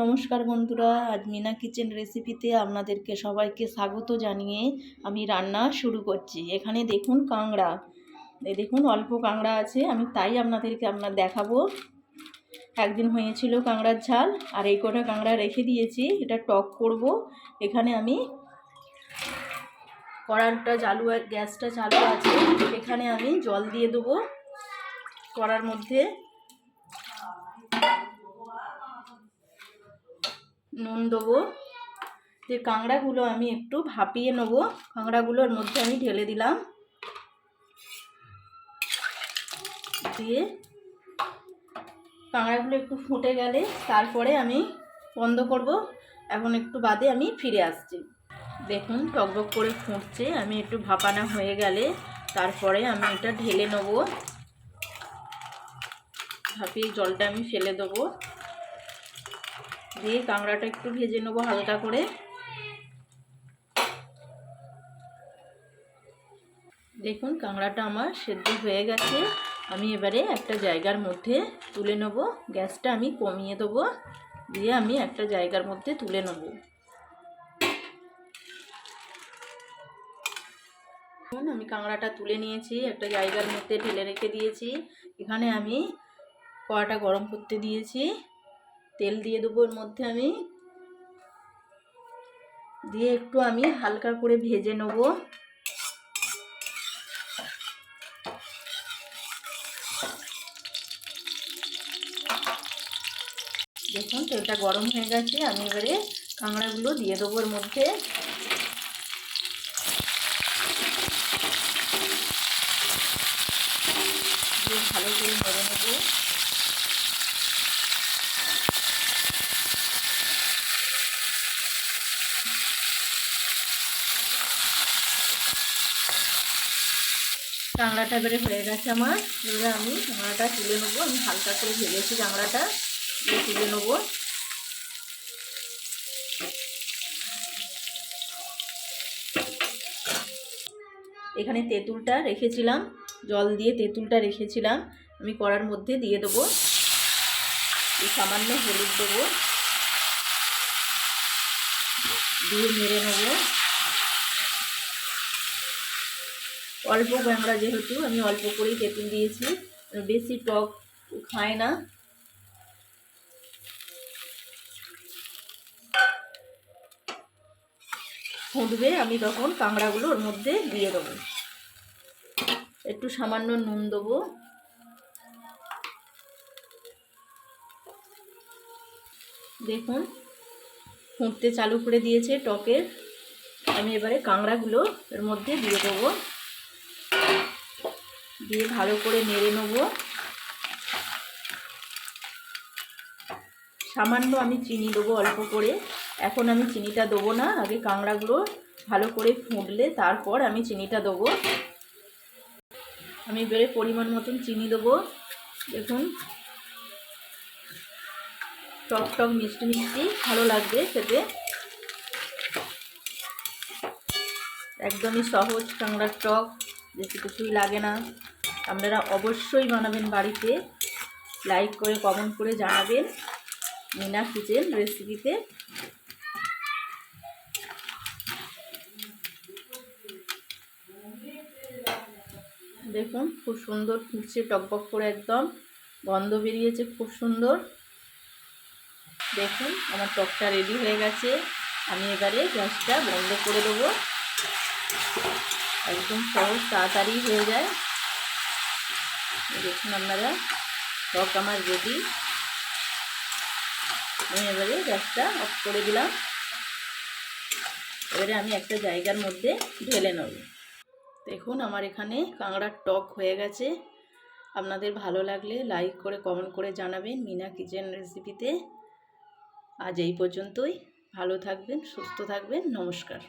নমস্কার বন্ধুরা, আজ মিনা কিচেন রেসিপিতে আপনাদেরকে সবাইকে স্বাগত জানিয়ে আমি রান্না শুরু করছি। এখানে দেখুন কাংড়া দেখুন অল্প কাংড়া আছে, আমি তাই আপনাদেরকে আপনার দেখাবো। একদিন হয়েছিল কাংড়ার ঝাল, আর এই কটা কাংড়া রেখে দিয়েছি, এটা টক করব। এখানে আমি কড়াটা চালু, গ্যাসটা চালু আছে, এখানে আমি জল দিয়ে দেবো। কড়ার মধ্যে নুন দেবো। যে কাঁকড়াগুলো আমি একটু ভাপিয়ে নেব। কাঁকড়াগুলোর মধ্যে আমি ঢেলে দিলাম। দিয়ে কাঁকড়াগুলো একটু ফুটে গেলে তারপরে আমি বন্ধ করব। এখন একটু বাদে আমি ফিরে আসছি। দেখুন, টকবক করে ফুটছে। আমি একটু ভাপানা হয়ে গেলে তারপরে আমি এটা ঢেলে নেব। ভাপিয়ে জলটা আমি ফেলে দেবো। দিয়ে কাঁকড়াটা একটু ভেজে নেব হালকা করে। দেখুন, কাঁকড়াটা আমার সেদ্ধ হয়ে গেছে। আমি এবারে একটা জায়গার মধ্যে তুলে নেব। গ্যাসটা আমি কমিয়ে দেবো। দিয়ে আমি একটা জায়গার মধ্যে তুলে নেব। আমি কাঁকড়াটা তুলে নিয়েছি। একটা জায়গার মধ্যে ঢেলে রেখে দিয়েছি। এখানে আমি কড়াটা গরম করতে দিয়েছি। তেল দিয়ে দেবো এর মধ্যে আমি। দিয়ে একটু আমি হালকা করে ভেজে নেব। দেখুন তেলটা গরম হয়ে গেছে, আমি এবারে কাঁকড়াগুলো দিয়ে দেবো এর মধ্যে। ভালো করে মেরে নেব। কাঁকড়াটা এবারে হয়ে গেছে আমার। এবারে আমি কাঁকড়াটা তুলে নেব। আমি হালকা করে ভেজেছি কাঁকড়াটা তুলে নেব। এখানে তেঁতুলটা রেখেছিলাম। জল দিয়ে তেঁতুলটা রেখেছিলাম। আমি কড়ার মধ্যে দিয়ে দেবো। সামান্য হলুদ দেবো। দিয়ে মেরে নেব। অল্প ক্যাংড়া যেহেতু, আমি অল্প করেই তেঁতুল দিয়েছি। বেশি টক খায় না। ফুটবে, আমি তখন কাঁকড়াগুলো ওর মধ্যে দিয়ে দেবো। একটু সামান্য নুন দেবো। দেখুন, ফুটতে চালু করে দিয়েছে টকের। আমি এবারে কাঁকড়াগুলো এর মধ্যে দিয়ে দেবো। দিয়ে ভালো করে নেড়ে নেব। সামান্য আমি চিনি দেবো অল্প করে। এখন আমি চিনিটা দেবো না, আগে কাঁকড়াগুলো ভালো করে ফুটলে তারপর আমি চিনিটা দেবো। আমি বেড়ে পরিমাণ মতন চিনি দেবো। দেখুন। টক টক মিষ্টি মিষ্টি ভালো লাগবে খেতে। একদমই সহজ কাঁকড়ার টক, বেশি কিছুই লাগে না। আপনারা অবশ্যই বানাবেন বাড়িতে। লাইক করে কমেন্ট করে জানাবেন মিনা কিচেন রেসিপিতে দেখুন, খুব সুন্দর ফুটছে টকবক করে একদম গন্ধ বেরিয়েছে, খুব সুন্দর। দেখুন, আমার টকটা রেডি হয়ে গেছে। আমি এবারে গ্যাসটা বন্ধ করে দেবো। একদম সহজ, তাড়াতাড়ি হয়ে যায়। দেখুন আপনারা, টক আমার রেডি আমি এবারে গ্যাসটা অফ করে দিলাম। এবারে আমি একটা জায়গার মধ্যে ঢেলে নেব। দেখুন আমার এখানে কাঁকড়ার টক হয়ে গেছে। আপনাদের ভালো লাগলে লাইক করে কমেন্ট করে জানাবেন মিনা কিচেন রেসিপিতে আজ এই পর্যন্তই। ভালো থাকবেন, সুস্থ থাকবেন। নমস্কার।